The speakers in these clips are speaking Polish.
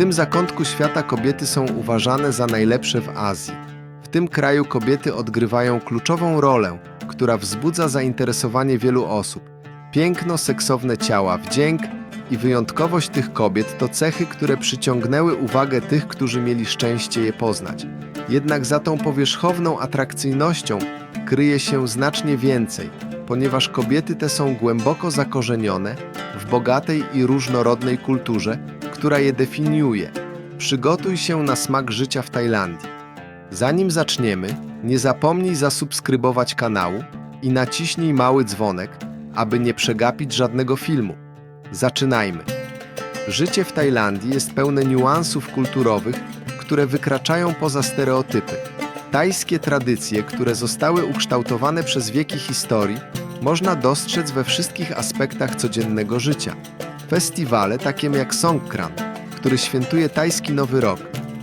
tym zakątku świata kobiety są uważane za najlepsze w Azji. W tym kraju kobiety odgrywają kluczową rolę, która wzbudza zainteresowanie wielu osób. Piękno, seksowne ciała, wdzięk i wyjątkowość tych kobiet to cechy, które przyciągnęły uwagę tych, którzy mieli szczęście je poznać. Jednak za tą powierzchowną atrakcyjnością kryje się znacznie więcej, ponieważ kobiety te są głęboko zakorzenione w bogatej i różnorodnej kulturze, która je definiuje. Przygotuj się na smak życia w Tajlandii. Zanim zaczniemy, nie zapomnij zasubskrybować kanału i naciśnij mały dzwonek, aby nie przegapić żadnego filmu. Zaczynajmy. Życie w Tajlandii jest pełne niuansów kulturowych, które wykraczają poza stereotypy. Tajskie tradycje, które zostały ukształtowane przez wieki historii, można dostrzec we wszystkich aspektach codziennego życia. Festiwale takie jak Songkran, który świętuje tajski Nowy Rok,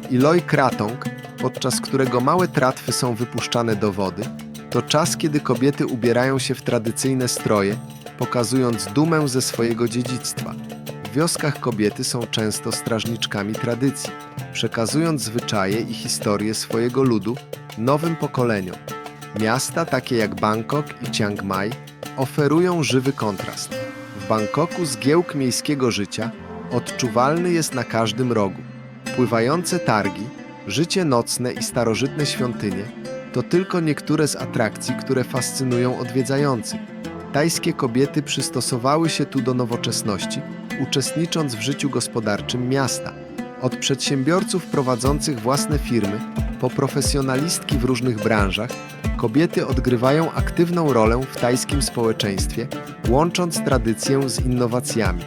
i Loi Kratong, podczas którego małe tratwy są wypuszczane do wody, to czas, kiedy kobiety ubierają się w tradycyjne stroje, pokazując dumę ze swojego dziedzictwa. W wioskach kobiety są często strażniczkami tradycji, przekazując zwyczaje i historie swojego ludu nowym pokoleniom. Miasta takie jak Bangkok i Chiang Mai oferują żywy kontrast. W Bangkoku zgiełk miejskiego życia odczuwalny jest na każdym rogu. Pływające targi, życie nocne i starożytne świątynie to tylko niektóre z atrakcji, które fascynują odwiedzających. Tajskie kobiety przystosowały się tu do nowoczesności, uczestnicząc w życiu gospodarczym miasta. Od przedsiębiorców prowadzących własne firmy po profesjonalistki w różnych branżach, kobiety odgrywają aktywną rolę w tajskim społeczeństwie, łącząc tradycję z innowacjami.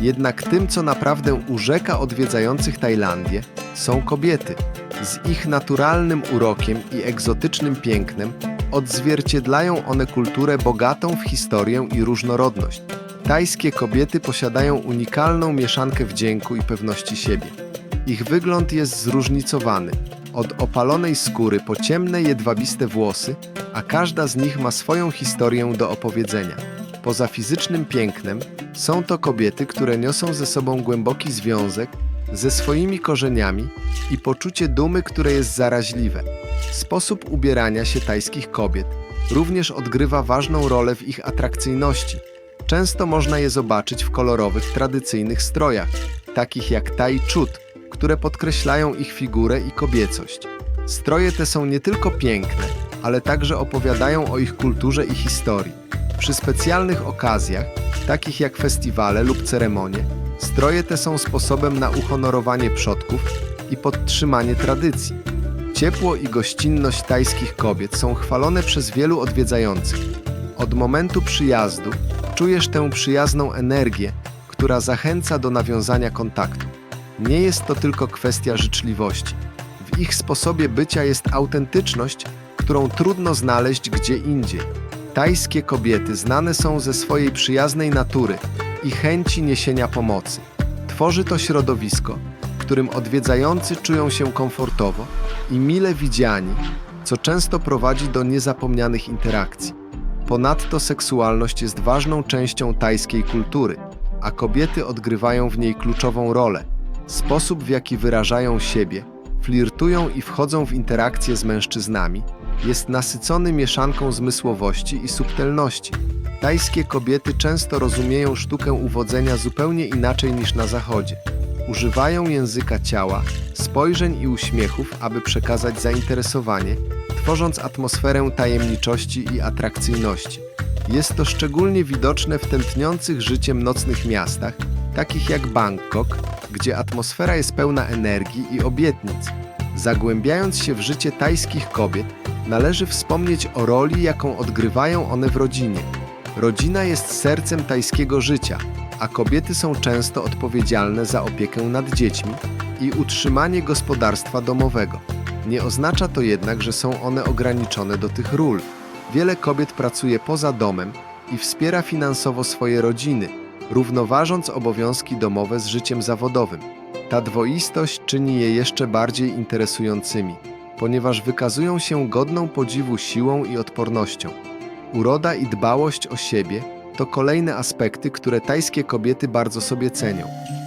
Jednak tym, co naprawdę urzeka odwiedzających Tajlandię, są kobiety. Z ich naturalnym urokiem i egzotycznym pięknem odzwierciedlają one kulturę bogatą w historię i różnorodność. Tajskie kobiety posiadają unikalną mieszankę wdzięku i pewności siebie. Ich wygląd jest zróżnicowany, od opalonej skóry po ciemne jedwabiste włosy, a każda z nich ma swoją historię do opowiedzenia. Poza fizycznym pięknem, są to kobiety, które niosą ze sobą głęboki związek ze swoimi korzeniami i poczucie dumy, które jest zaraźliwe. Sposób ubierania się tajskich kobiet również odgrywa ważną rolę w ich atrakcyjności. Często można je zobaczyć w kolorowych, tradycyjnych strojach, takich jak tai chut, które podkreślają ich figurę i kobiecość. Stroje te są nie tylko piękne, ale także opowiadają o ich kulturze i historii. Przy specjalnych okazjach, takich jak festiwale lub ceremonie, stroje te są sposobem na uhonorowanie przodków i podtrzymanie tradycji. Ciepło i gościnność tajskich kobiet są chwalone przez wielu odwiedzających. Od momentu przyjazdu czujesz tę przyjazną energię, która zachęca do nawiązania kontaktu. Nie jest to tylko kwestia życzliwości. W ich sposobie bycia jest autentyczność, którą trudno znaleźć gdzie indziej. Tajskie kobiety znane są ze swojej przyjaznej natury i chęci niesienia pomocy. Tworzy to środowisko, w którym odwiedzający czują się komfortowo i mile widziani, co często prowadzi do niezapomnianych interakcji. Ponadto seksualność jest ważną częścią tajskiej kultury, a kobiety odgrywają w niej kluczową rolę. Sposób, w jaki wyrażają siebie, flirtują i wchodzą w interakcje z mężczyznami, jest nasycony mieszanką zmysłowości i subtelności. Tajskie kobiety często rozumieją sztukę uwodzenia zupełnie inaczej niż na zachodzie. Używają języka ciała, spojrzeń i uśmiechów, aby przekazać zainteresowanie, tworząc atmosferę tajemniczości i atrakcyjności. Jest to szczególnie widoczne w tętniących życiem nocnych miastach, takich jak Bangkok, gdzie atmosfera jest pełna energii i obietnic. Zagłębiając się w życie tajskich kobiet, należy wspomnieć o roli, jaką odgrywają one w rodzinie. Rodzina jest sercem tajskiego życia, a kobiety są często odpowiedzialne za opiekę nad dziećmi i utrzymanie gospodarstwa domowego. Nie oznacza to jednak, że są one ograniczone do tych ról. Wiele kobiet pracuje poza domem i wspiera finansowo swoje rodziny, równoważąc obowiązki domowe z życiem zawodowym. Ta dwoistość czyni je jeszcze bardziej interesującymi, ponieważ wykazują się godną podziwu siłą i odpornością. Uroda i dbałość o siebie to kolejne aspekty, które tajskie kobiety bardzo sobie cenią.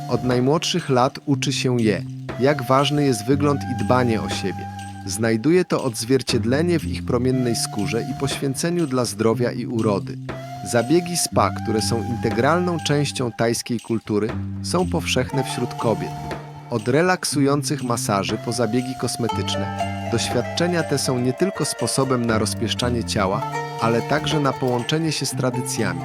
Od najmłodszych lat uczy się je, jak ważny jest wygląd i dbanie o siebie. Znajduje to odzwierciedlenie w ich promiennej skórze i poświęceniu dla zdrowia i urody. Zabiegi spa, które są integralną częścią tajskiej kultury, są powszechne wśród kobiet. Od relaksujących masaży po zabiegi kosmetyczne, doświadczenia te są nie tylko sposobem na rozpieszczanie ciała, ale także na połączenie się z tradycjami.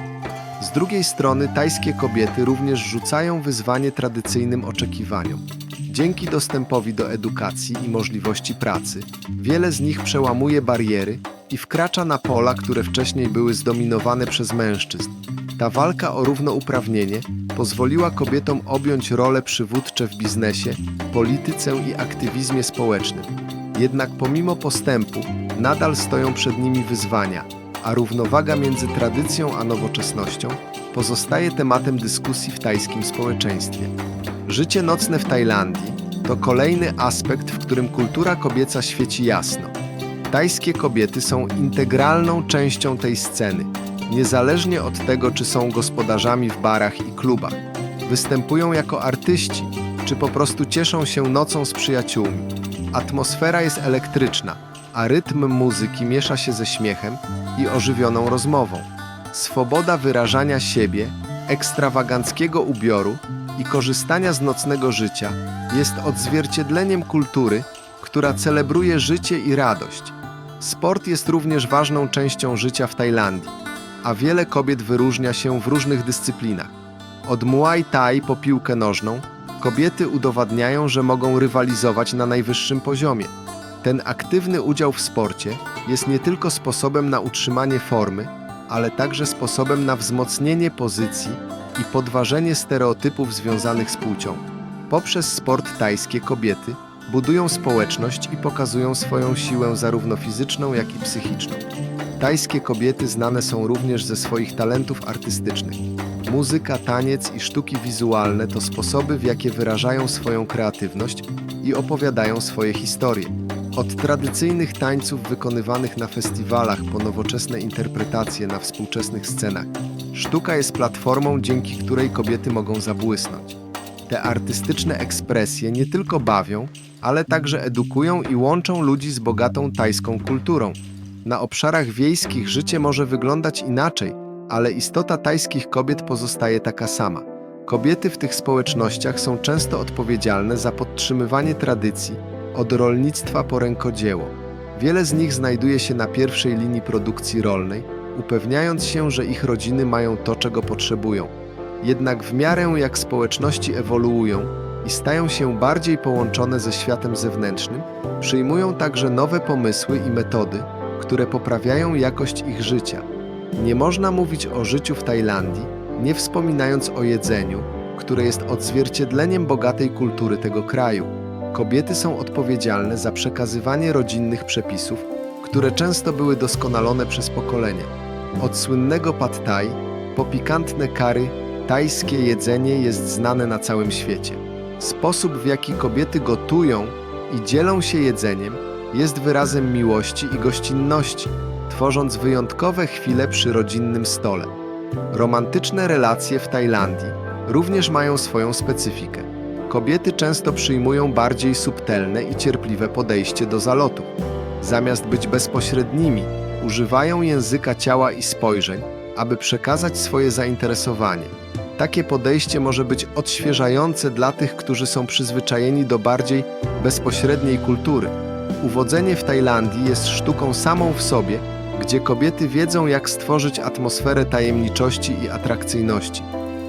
Z drugiej strony tajskie kobiety również rzucają wyzwanie tradycyjnym oczekiwaniom. Dzięki dostępowi do edukacji i możliwości pracy, wiele z nich przełamuje bariery i wkracza na pola, które wcześniej były zdominowane przez mężczyzn. Ta walka o równouprawnienie pozwoliła kobietom objąć role przywódcze w biznesie, polityce i aktywizmie społecznym. Jednak pomimo postępu, nadal stoją przed nimi wyzwania, a równowaga między tradycją a nowoczesnością pozostaje tematem dyskusji w tajskim społeczeństwie. Życie nocne w Tajlandii to kolejny aspekt, w którym kultura kobieca świeci jasno. Tajskie kobiety są integralną częścią tej sceny, niezależnie od tego, czy są gospodarzami w barach i klubach. Występują jako artyści, czy po prostu cieszą się nocą z przyjaciółmi. Atmosfera jest elektryczna, a rytm muzyki miesza się ze śmiechem i ożywioną rozmową. Swoboda wyrażania siebie, ekstrawaganckiego ubioru i korzystania z nocnego życia jest odzwierciedleniem kultury, która celebruje życie i radość. Sport jest również ważną częścią życia w Tajlandii, a wiele kobiet wyróżnia się w różnych dyscyplinach. Od Muay Thai po piłkę nożną, kobiety udowadniają, że mogą rywalizować na najwyższym poziomie. Ten aktywny udział w sporcie jest nie tylko sposobem na utrzymanie formy, ale także sposobem na wzmocnienie pozycji i podważenie stereotypów związanych z płcią. Poprzez sport tajskie kobiety budują społeczność i pokazują swoją siłę zarówno fizyczną, jak i psychiczną. Tajskie kobiety znane są również ze swoich talentów artystycznych. Muzyka, taniec i sztuki wizualne to sposoby, w jakie wyrażają swoją kreatywność i opowiadają swoje historie. Od tradycyjnych tańców wykonywanych na festiwalach po nowoczesne interpretacje na współczesnych scenach, sztuka jest platformą, dzięki której kobiety mogą zabłysnąć. Te artystyczne ekspresje nie tylko bawią, ale także edukują i łączą ludzi z bogatą tajską kulturą. Na obszarach wiejskich życie może wyglądać inaczej, ale istota tajskich kobiet pozostaje taka sama. Kobiety w tych społecznościach są często odpowiedzialne za podtrzymywanie tradycji, od rolnictwa po rękodzieło. Wiele z nich znajduje się na pierwszej linii produkcji rolnej, upewniając się, że ich rodziny mają to, czego potrzebują. Jednak w miarę jak społeczności ewoluują i stają się bardziej połączone ze światem zewnętrznym, przyjmują także nowe pomysły i metody, które poprawiają jakość ich życia. Nie można mówić o życiu w Tajlandii, nie wspominając o jedzeniu, które jest odzwierciedleniem bogatej kultury tego kraju. Kobiety są odpowiedzialne za przekazywanie rodzinnych przepisów, które często były doskonalone przez pokolenia. Od słynnego pad thai po pikantne kary, tajskie jedzenie jest znane na całym świecie. Sposób, w jaki kobiety gotują i dzielą się jedzeniem, jest wyrazem miłości i gościnności, tworząc wyjątkowe chwile przy rodzinnym stole. Romantyczne relacje w Tajlandii również mają swoją specyfikę. Kobiety często przyjmują bardziej subtelne i cierpliwe podejście do zalotu. Zamiast być bezpośrednimi, używają języka ciała i spojrzeń, aby przekazać swoje zainteresowanie. Takie podejście może być odświeżające dla tych, którzy są przyzwyczajeni do bardziej bezpośredniej kultury. Uwodzenie w Tajlandii jest sztuką samą w sobie, gdzie kobiety wiedzą, jak stworzyć atmosferę tajemniczości i atrakcyjności.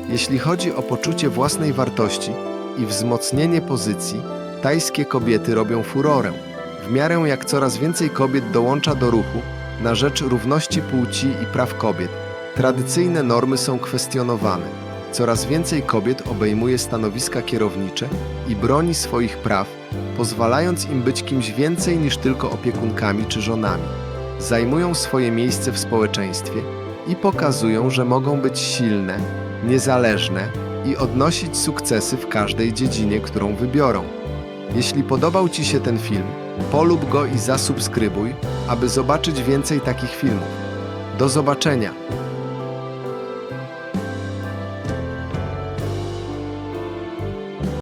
Jeśli chodzi o poczucie własnej wartości i wzmocnienie pozycji, tajskie kobiety robią furorę. W miarę jak coraz więcej kobiet dołącza do ruchu na rzecz równości płci i praw kobiet, tradycyjne normy są kwestionowane. Coraz więcej kobiet obejmuje stanowiska kierownicze i broni swoich praw, pozwalając im być kimś więcej niż tylko opiekunkami czy żonami. Zajmują swoje miejsce w społeczeństwie i pokazują, że mogą być silne, niezależne i odnosić sukcesy w każdej dziedzinie, którą wybiorą. Jeśli podobał Ci się ten film, polub go i zasubskrybuj, aby zobaczyć więcej takich filmów. Do zobaczenia!